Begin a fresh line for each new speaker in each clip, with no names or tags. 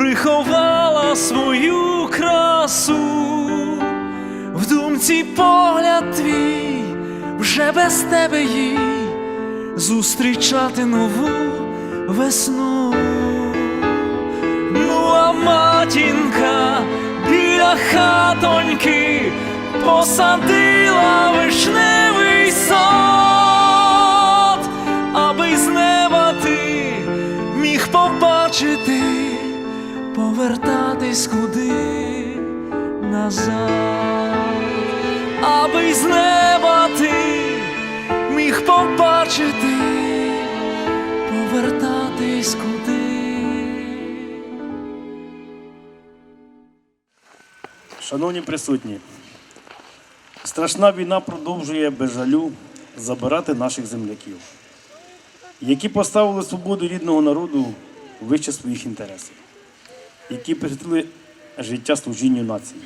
Приховала свою красу, в думці погляд твій, вже без тебе їй зустрічати нову весну. Ну, а матінка біля хатоньки посадила вишневий сад, аби з неба ти міг побачити, повертатись куди? Назад, аби з неба ти міг побачити, повертатись куди.
Шановні присутні, страшна війна продовжує без жалю забирати наших земляків, які поставили свободу рідного народу вище своїх інтересів, які присвятили життя служінню нації.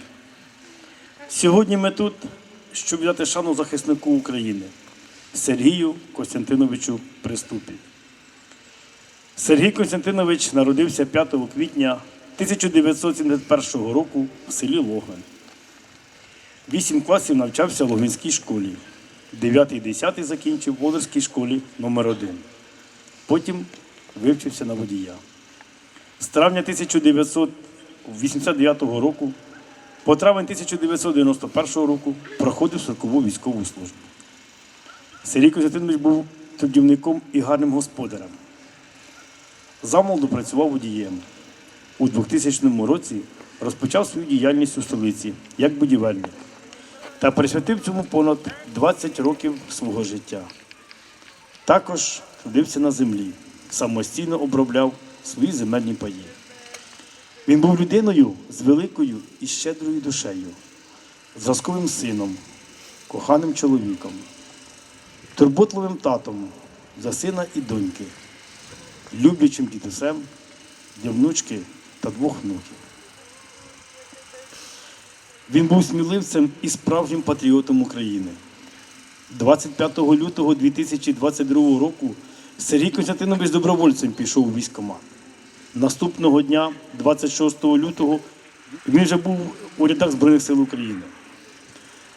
Сьогодні ми тут, щоб віддати шану захиснику України Сергію Костянтиновичу Приступі. Сергій Костянтинович народився 5 квітня 1971 року в селі Логан. Вісім класів навчався в Логинській школі. 9-10 закінчив в Володарській школі номер 1 Потім вивчився на водія. З травня 1989 року по травень 1991 року проходив строкову військову службу. Сергій Костянтинович був трудівником і гарним господарем. Замолоду працював водієм. У 2000 році розпочав свою діяльність у столиці як будівельник та присвятив цьому понад 20 років свого життя. Також трудився на землі, самостійно обробляв свої земельні паї. Він був людиною з великою і щедрою душею, зразковим сином, коханим чоловіком, турботливим татом за сина і доньки, люблячим дідусем для внучки та двох внуків. Він був сміливцем і справжнім патріотом України. 25 лютого 2022 року Сергій Костянтинович добровольцем пішов у військкомат. Наступного дня, 26 лютого, він вже був у рядах Збройних сил України.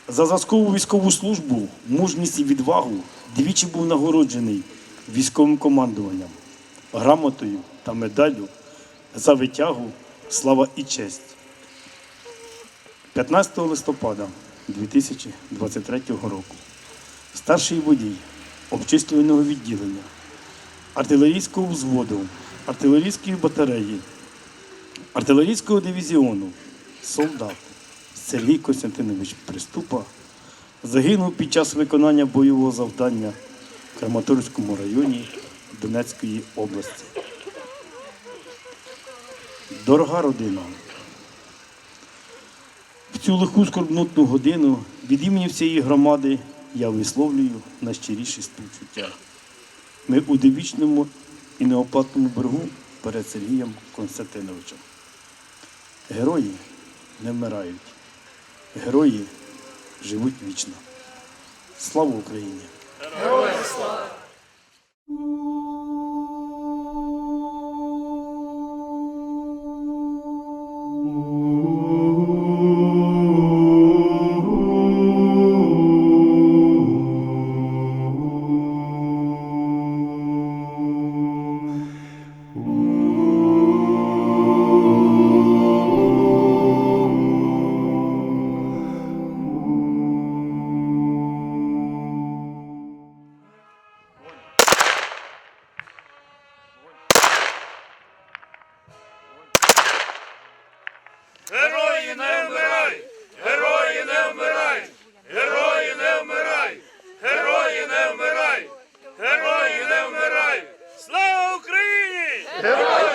За зразкову військову службу, мужність і відвагу двічі був нагороджений військовим командуванням, грамотою та медаллю за витягу слава і честь. 15 листопада 2023 року старший водій обчислювального відділення, артилерійського взводу, артилерійської батареї, артилерійського дивізіону, солдат Сергій Костянтинович Приступа загинув під час виконання бойового завдання в Краматорському районі Донецької області. Дорога родина, в цю лиху скорбнутну годину від імені всієї громади я висловлюю найщиріші співчуття. Ми у девічному і неоплатному боргу перед Сергієм Константиновичем. Герої не вмирають, герої живуть вічно. Слава Україні!
Герої не вмирай! Герої не вмирай! Герої не вмирай! Герої не вмирай! Герої не вмирай! Слава Україні! Герої